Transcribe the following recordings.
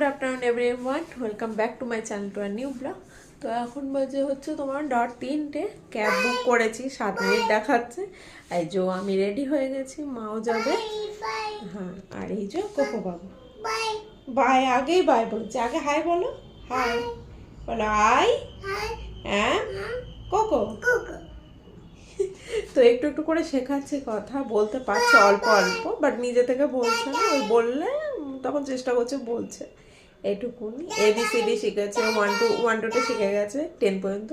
Good afternoon everyone welcome back to my channel to our new blog তো এখন বাজে হচ্ছে তোমার ডট তিনটে। ক্যাব বুক করেছি, সাত মিনিট দেখাচ্ছে। এই যে আমি রেডি হয়ে গেছি, মাও যাবে। হ্যাঁ আর এই যে, কোকো বাবু। বাই আগেই বাই বলছে। আগে হাই বলো। হাই বলো হাই হ্যাঁ? কোকো? তো একটু একটু করে শেখাচ্ছে কথা, বলতে পারছে অল্প অল্প বাট নিজে থেকে বলছে না। ওই বললে, তখন চেষ্টা করছে বলছে। এইটুকুনি এবিসিডি শিখেছে ওয়ান টু ওয়ান টুটা শিখে গেছে টেন পর্যন্ত।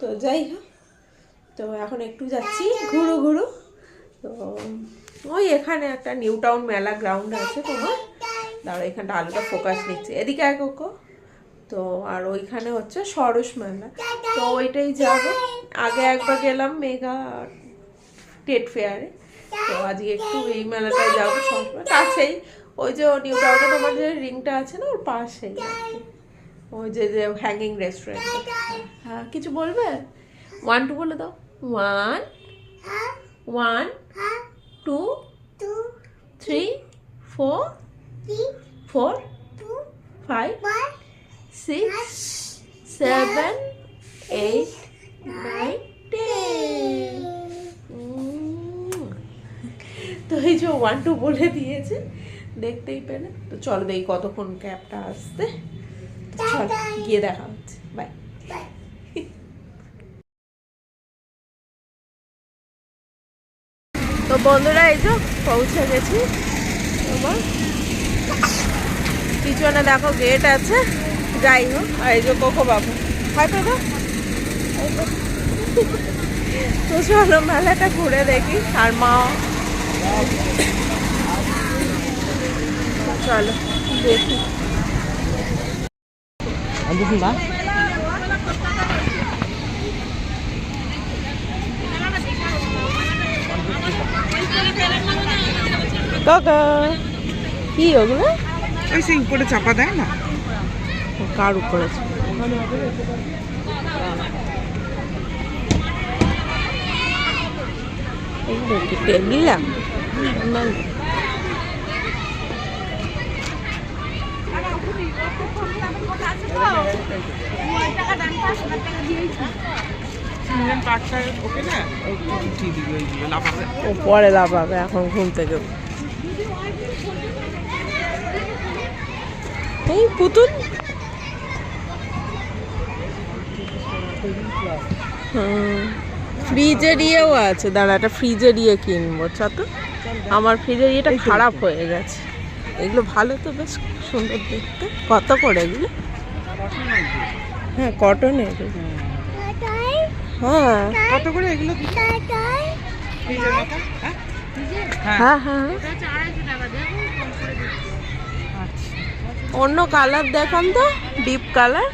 তো যাই হোক, তো এখন একটু যাচ্ছি ঘুরু ঘুরু। তো ওই এখানে একটা নিউ টাউন মেলা গ্রাউন্ড আছে তোমার। দাঁড়ো এখানটা আলুটা ফোকাস নিচ্ছে। এদিকে এক ওকো তো আর ওইখানে হচ্ছে সরস মেলা। তো ওইটাই যাব। আগে একবার গেলাম মেগা টেট ফেয়ারে। তো আজকে একটু এই মেলাটায় যাব সবসময় কাছেই ওই যে নিউ টাউনে তোমার যে রিংটা আছে না ওর পাশেই। ওই যে যে হ্যাঙ্গিং রেস্টুরেন্ট হ্যাঁ কিছু বলবে? ওয়ান টু বলে দাও। One one two three four four five six seven eight nine ten তো এই যে ওয়ান টু বলে দিয়েছে। দেখতেই পেলে। তো চলো দেখি কতক্ষণ ক্যাবটা আসতে চল গিয়ে দেখা হচ্ছে। বাই। তো বন্ধুরা এই যে পৌঁছে গেছি। তোমার? পিছনে দেখো গেট আছে। যাই হোক আর এই যে কোকো বাবু। হয় তো। তো চলো মেলাটা ঘুরে দেখি। আর মা? চলো দেখি। কাকা কি ওগুলো? ওই সেই উপরে চাপা দেয় না? কার উপরে? টেবিল? ও পরে লাফাবে এখন ঘুম থেকে এই পুতুল। হুম ফ্রিজের ইয়েও আছে। দাঁড়া একটা ফ্রিজের ইয়ে কিনবো চ তো। আমার ফ্রিজের ইয়েটা খারাপ হয়ে গেছে। এগুলো ভালো তো বেশ সুন্দর দেখতে। কত করে এগুলো? হ্যাঁ কটনের হ্যাঁ। কত করে এগুলো? হ্যাঁ। হ্যাঁ হ্যাঁ। অন্য কালার দেখান তো ডিপ কালার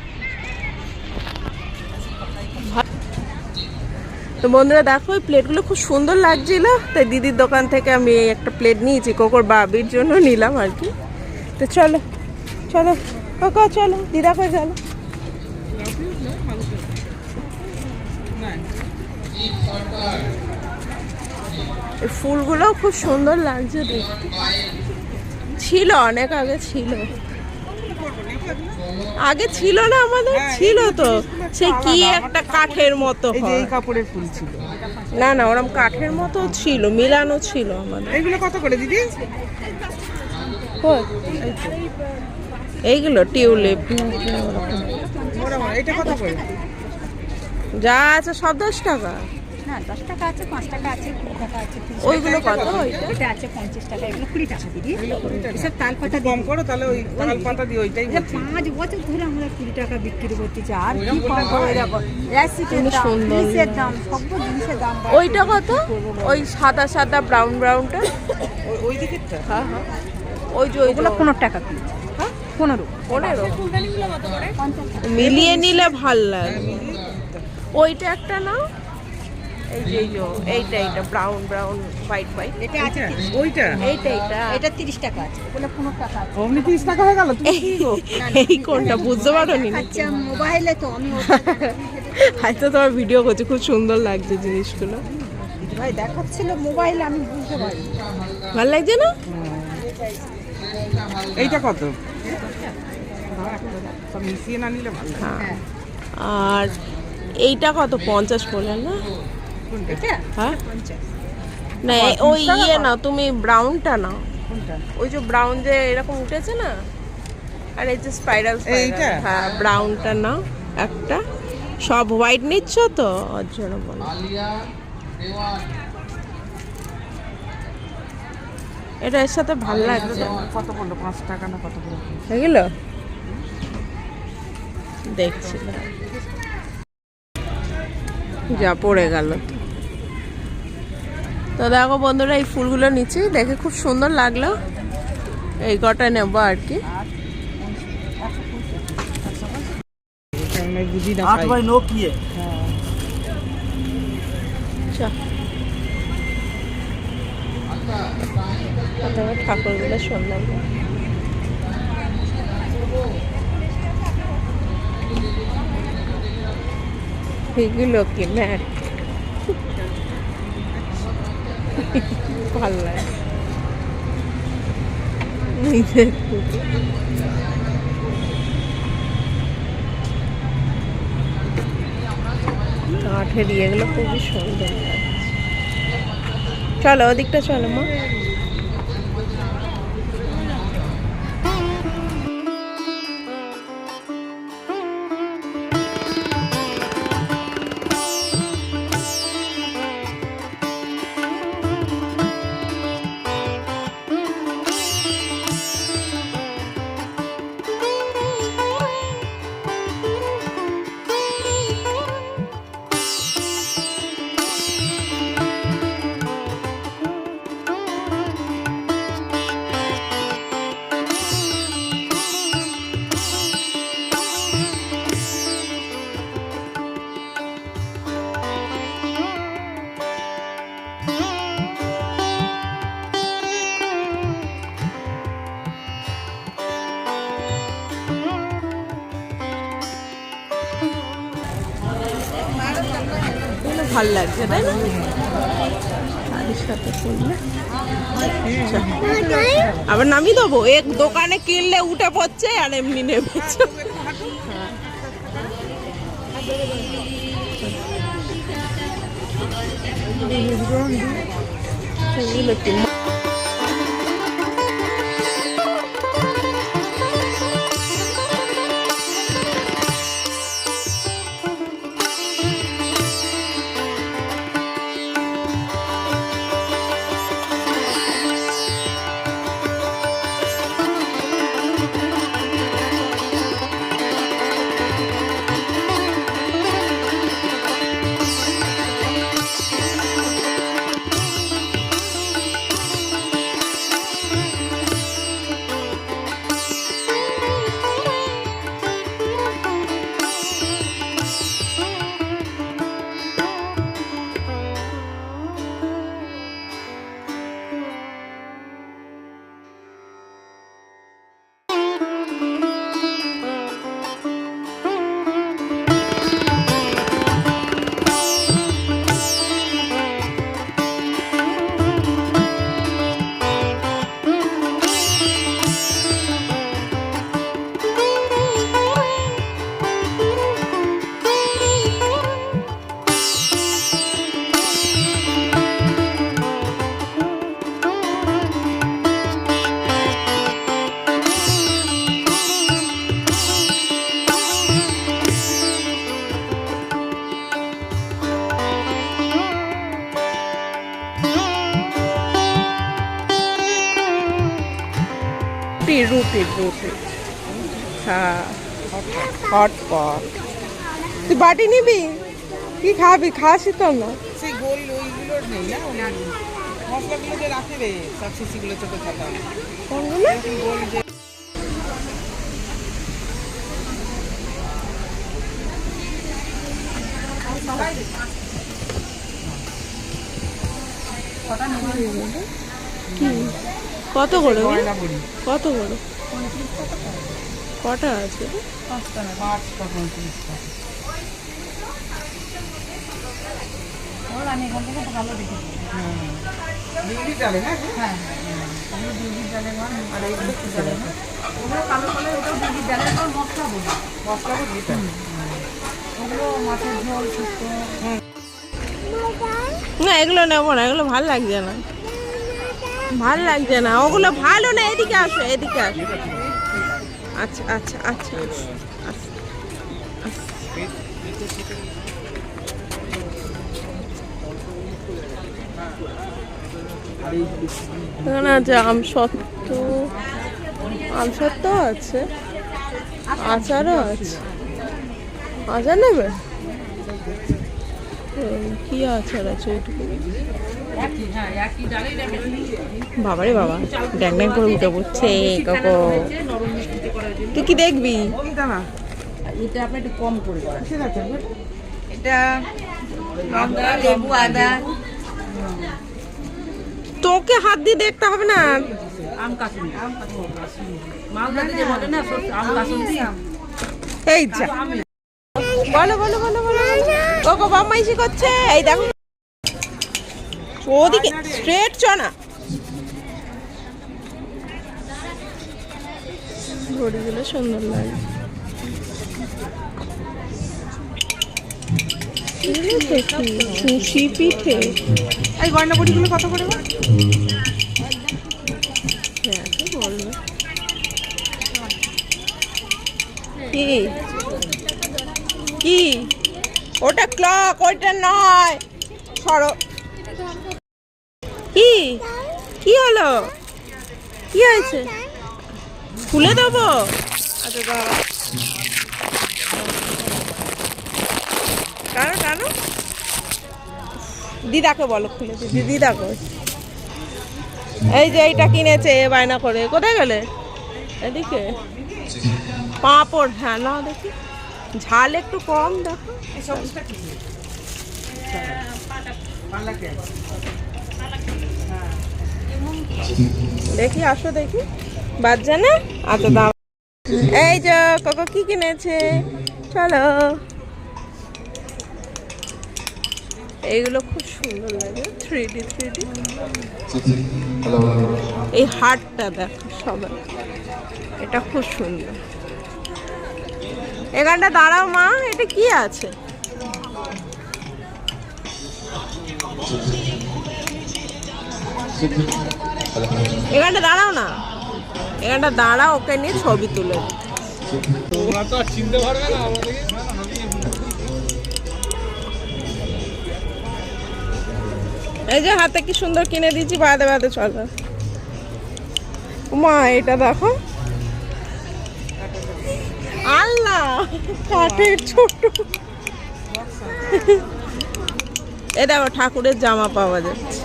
তো বন্ধুরা দেখো এই প্লেটগুলো খুব সুন্দর লাগছিল। তাই দিদির দোকান থেকে আমি একটা প্লেট নিয়েছি কোকোর বাবির জন্য নিলাম আর কি। তো চলো চলো কোকো চলো দিদা করে চলো এই ফুলগুলো খুব সুন্দর লাগছে দেখতে। ছিল অনেক আগে ছিল। আগে ছিল না আমাদের ছিল তো। সে কি একটা কাঠের মতো এই হয়। কাপড়ের ফুল ছিল। না না ওরম কাঠের মতো ছিল মিলানো ছিল আমাদের। এইগুলো কত করে দিদি? এইগুলো টিউলিপ। যা আছে সব দশ টাকা। না দশ টাকা আছে পাঁচ টাকা আছে কুড়ি টাকা আছে ওইগুলো কত? ওইটা এটা আছে পঞ্চাশ টাকা এগুলো কুড়ি টাকা দিদি। এসব তাল পাতা কম করো তাহলে ওই তাল পাতা দিয়ে ওইটাই পাঁচ বছর ধরে আমরা কুড়ি টাকা বিক্রি করতেছি আর কি কম দাম জিনিসের দাম সব জিনিসের দাম ওইটা কত? ওই সাদা সাদা ব্রাউন ব্রাউনটা ওই- ওই দিকেরটা? হ্যাঁ হ্যাঁ। ওই যে ওইগুলো পনেরো টাকা পিস হ্যাঁ? পনেরো। পনেরো? মিলিয়ে নিলে ভালো লাগে। ওইটা একটা না এই যে এই যে এইটা এইটা ব্রাউন ব্রাউন হোয়াইট হোয়াইট এটা আছে ওইটা? এইটা এইটা। এটা তিরিশ টাকা আছে। ওগুলো পনেরো টাকা আছে। অমনি তিরিশ টাকা হয়ে গেল? তুমি কি গো? এই কোনটা? বুঝতে পারো নি আচ্ছা মোবাইলে তো আমি ওটা হয়তো তোমার ভিডিও করছে খুব সুন্দর লাগছে জিনিসগুলো। ভাই দেখাচ্ছিল মোবাইলে আমি বুঝতে পারি। ভালো লাগছে না? এইটা কত? দাও একটা দাও। সব মিশিয়ে না নিলে ভালো হ্যাঁ। আর এইটা কত? পঞ্চাশ বললেন না? হ্যাঁ? না ওই ইয়ে না তুমি ব্রাউনটা না ওই যে ব্রাউন যে এরকম উঠেছে না? আর এই যে স্পাইরাল এইটা? হ্যাঁ ব্রাউনটা না একটা। সব হোয়াইট নিচ্ছ তো? ওর জন্য বলো এটা এর সাথে ভালো লাগছে। কত পড়ল পাঁচ টাকা না কত পড়ল এগুলো? দেখছি। যা পড়ে গেল। তো দেখো বন্ধুরা এই ফুলগুলো নিচ্ছি। দেখে খুব সুন্দর লাগল। এই কটা নেব আর কি। ঠাকুরগুলো শুনলাম এগুলো কি ভালো লাগে। কাঠের ইয়েগুলো খুবই সুন্দর লাগছে চলো ওদিকটা চলো মা ভালো লাগছে, তাই না? আবার নামিয়ে দেবো? এক দোকানে কিনলে উঠে পড়ছে আর এমনি নেমেছে এগুলো হ্যাঁ তুই বাটি নিবি? কি খাবি? খাসি তো না। সেই গোল ওইগুলো নেই না মশলাগুলো যে রাখে রে সব শিশিগুলো ছোট ছোট গোল যে কত করে? বড়ি। কত করে? কটা আছে? পাঁচটা না পাঁচটা চালে হ্যাঁ ডিগ্রি চালে আর এইগুলো কি চালে না মশলা বটি এটা ওগুলো মাছের ঝোল শুক্তো না এগুলো নেব না এগুলো ভালো লাগছে না। ভালো লাগছে না ওগুলো ভালো না এদিকে আসো এদিকে আসো। আচ্ছা আচ্ছা আচ্ছা। আচ্ছা, আচ্ছা এখানে আছে আচারও আছে। আচার নেবে? কি আচার আছে ওইটুকু? বাবারে বাবা ড্যাং ড্যাং করে উঠে পড়ছে কাকো। তুই কি দেখবি? এটা আপনি একটু কম করে ঠিক আছে এটা লঙ্কা লেবু আদা। তোকে হাত দিয়ে দেখতে হবে না? যে বলে এই বলো বলো বলো বলো কোকো বাম্মাইশি করছে। এই দেখো ওদিকে স্ট্রেট চ না ঘড়িগুলো সুন্দর লাগে। সুশি পিঠে। এই গয়না কত করে? হ্যাঁ তো বলবে। কি? কি? ওটা ক্লক ওইটা নয়। সরো কি হলো? কি হয়েছে? খুলে দেবো? আচ্ছা দাঁড়া টানো দিদাকে বলো, খুলে দিদি দিদাকে এই যে এইটা কিনেছে, এ বায়না করে। কোথায় গেলে? এদিকে। পাঁপড় হ্যাঁ না দেখি। ঝাল একটু কম, দেখো। এই সবুজটা কি পাল্লাকে দেখি, আসো দেখি। বাচ্চা না? আচ্ছা দাম এই যে, কাকা কি কিনেছে? চলো। এইগুলো খুব সুন্দর লাগে থ্রি ডি থ্রি ডি এই হাটটা দেখো সবাই এটা খুব সুন্দর। এখানটা দাঁড়াও মা, এটা কি আছে? এখানটা দাঁড়াও না। এখানটা দাঁড়াও ওকে নিয়ে ছবি তুলে। তোমরা তো চিনতে পারবে না এই যে হাতে কি সুন্দর কিনে দিয়েছি বাদে বাদে চলো। মা এটা দেখো। আল্লাহ কাঠের ছোট। এ দেখো ঠাকুরের জামা পাওয়া যাচ্ছে।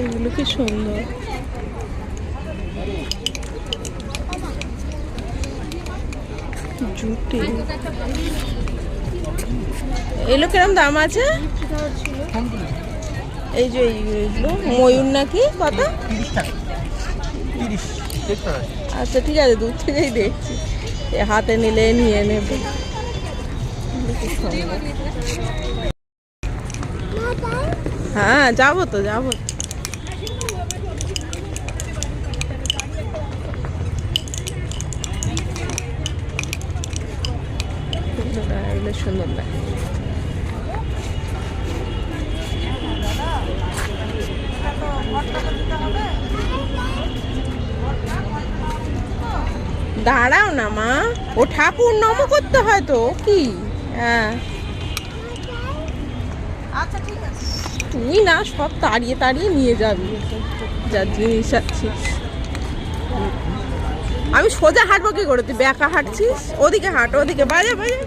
এগুলো কি সুন্দর। জুটি। এগুলো কিরম দাম আছে? এই যে এইগুলো ময়ূর নাকি? কত? তিরিশ টাকা। তিরিশ আচ্ছা ঠিক আছে দূর থেকেই দেখছি। হাতে নিলে নিয়ে নেব। হ্যাঁ যাব তো যাব তো। সুন্দর লাগে, এগুলো সুন্দর লাগে দাঁড়াও না মা। ও ঠাকুর নম করতে হয় তো কি? হ্যাঁ। তুই না সব তাড়িয়ে তাড়িয়ে নিয়ে যাবি। যা জিনিস আছে। আমি সোজা হাঁটবো কি করে? তুই ব্যাকা হাঁটছিস? ওদিকে হাঁট ওদিকে বাজা বাজা।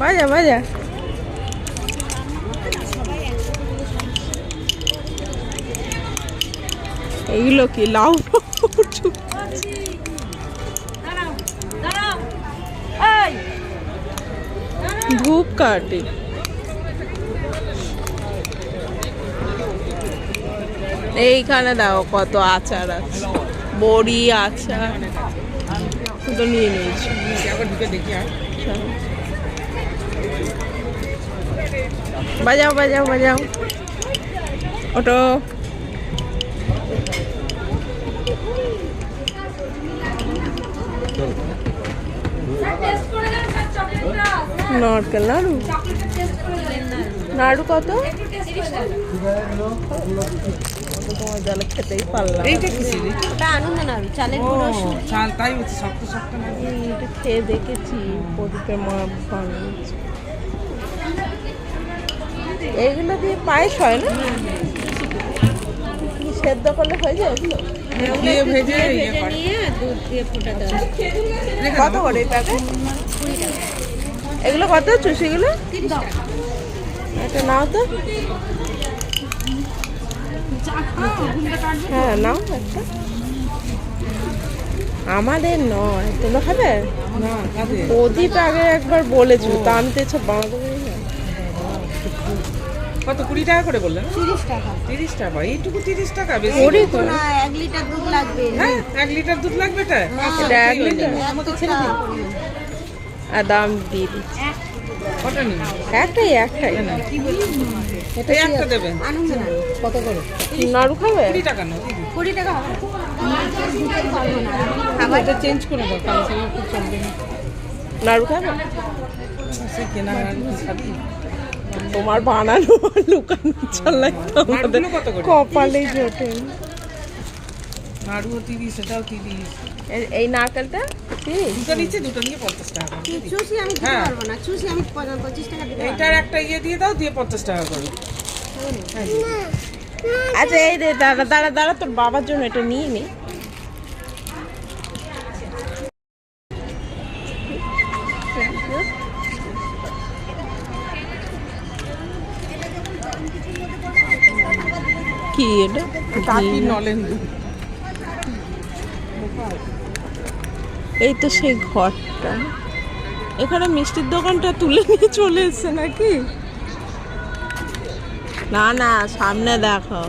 বাজা বাজা। এইগুলো কি লাউ? ধূপ কাটে। এইখানে দাও কত আচার আছে। বড়ি, আচার। তো নিয়ে নিয়েছি। বাজাও বাজাও বাজাও। ওটো নারকেল নাড়ু? নাড়ু কত? জলে খেতেই পারলাম এইটা এটা? আনন্দ না চালের গুঁড়ো চাল তাই হচ্ছে শক্ত শক্ত এটা খেয়ে দেখেছি প্রদীপের মা বানিয়েছে। এইগুলো দিয়ে পায়েস হয় না? কি সেদ্ধ করলে হয়ে যায় এগুলো? ভেজে ইয়ে। নিয়ে দুধ দিয়ে ফোটাতে কত করে এই প্যাকেট এগুলো কত চুষিগুলো এটা নাও তো। হ্যাঁ নাও একটা। আমাদের নয়। তোমরা খাবে? প্রদীপ আগে একবার বলেছ তা আমি তো এসব বানাতে কত? কুড়ি টাকা করে বললেন তিরিশ টাকা। তিরিশ টাকা? এইটুকু তিরিশ টাকা বেশি তো না এক লিটার দুধ লাগবে। হ্যাঁ এক লিটার দুধ লাগবে এটা? এটা এক লিটার? আমাকে ছেড়ে দিন। আর দাম দিয়ে দিচ্ছি। একটাই একটাই। কত করে? নাড়ু খাবে? কুড়ি টাকা না কুড়ি টাকা চেঞ্জ করে দাও চলবে না। নাড়ু খাবে? তোমার বানানো লুকানো চালাই তো আমাদের? কপালেই। নাড়ুও তিরিশ এটাও তিরিশ। এই- নারকেলটা দুটো নিচ্ছে দুটো নিয়ে পঞ্চাশ টাকা চুষি আমি দিতে হ্যাঁ। পারব না চুষি আমি পঁচ- পঁচিশ টাকা দিতে এইটার একটা ইয়ে দিয়ে দাও দিয়ে পঞ্চাশ টাকা করে। আচ্ছা এই রে দাঁড়া দাঁড়া দাঁড়া তোর বাবার জন্য এটা নিয়ে নি। কি এটা? নলেন্দু। এই তো সেই ঘরটা। এখানে মিষ্টির দোকানটা তুলে নিয়ে চলে এসছে নাকি? না না সামনে দেখো।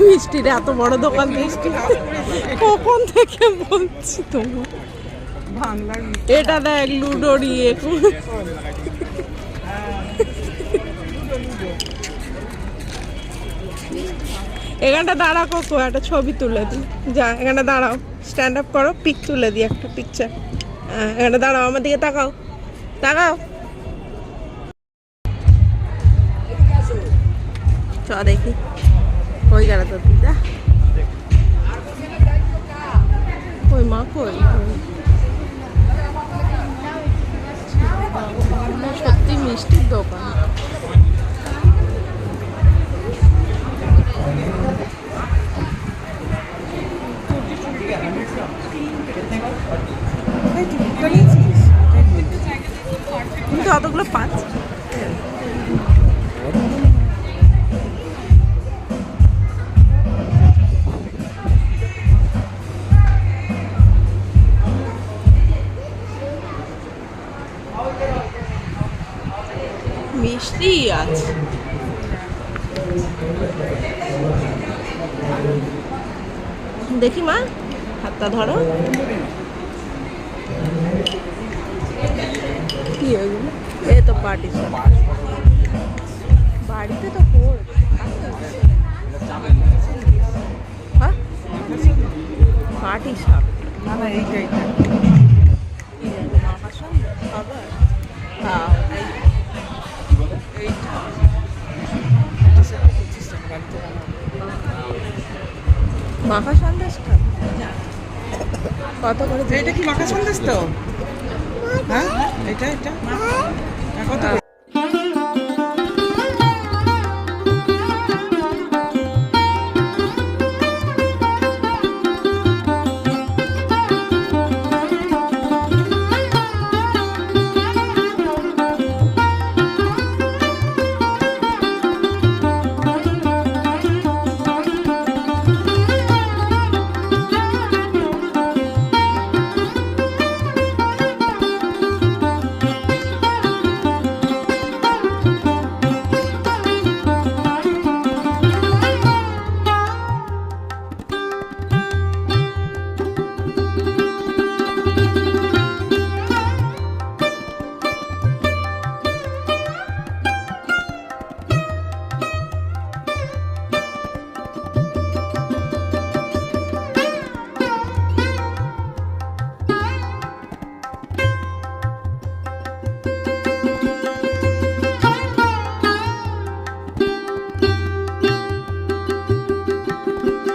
মিষ্টির এত বড় দোকান মিষ্টি কখন থেকে বলছি তোমার এটা দেখ লুডোর ইয়ে। এখানটা দাঁড়াও কোকো একটা ছবি তুলে দিই। যা এখানে দাঁড়াও। স্ট্যান্ড আপ করো পিক তুলে দিই একটা পিকচার হ্যাঁ এখানে দাঁড়াও, আমার দিকে তাকাও। তাকাও। চ, দেখি। কই গেল তোর দিদা মা, কই? সত্যি মিষ্টির দোকান। এটা নিয়েছিস কিন্তু অতগুলো পাচ্ছি মিষ্টি আছে দেখি মা হাতটা ধরো। কি ওইগুলো এ তো পার্টি বাড়িতে তো হ্যাঁ? পার্টি সাপ। না না এইটা এইটা খাবার হ্যাঁ। এইটা এটা। মাখা সন্দেশ খাবে? কত করে? এইটা কি মাখা সন্দেশ তো? হ্যাঁ? এটা এটা? কত করে?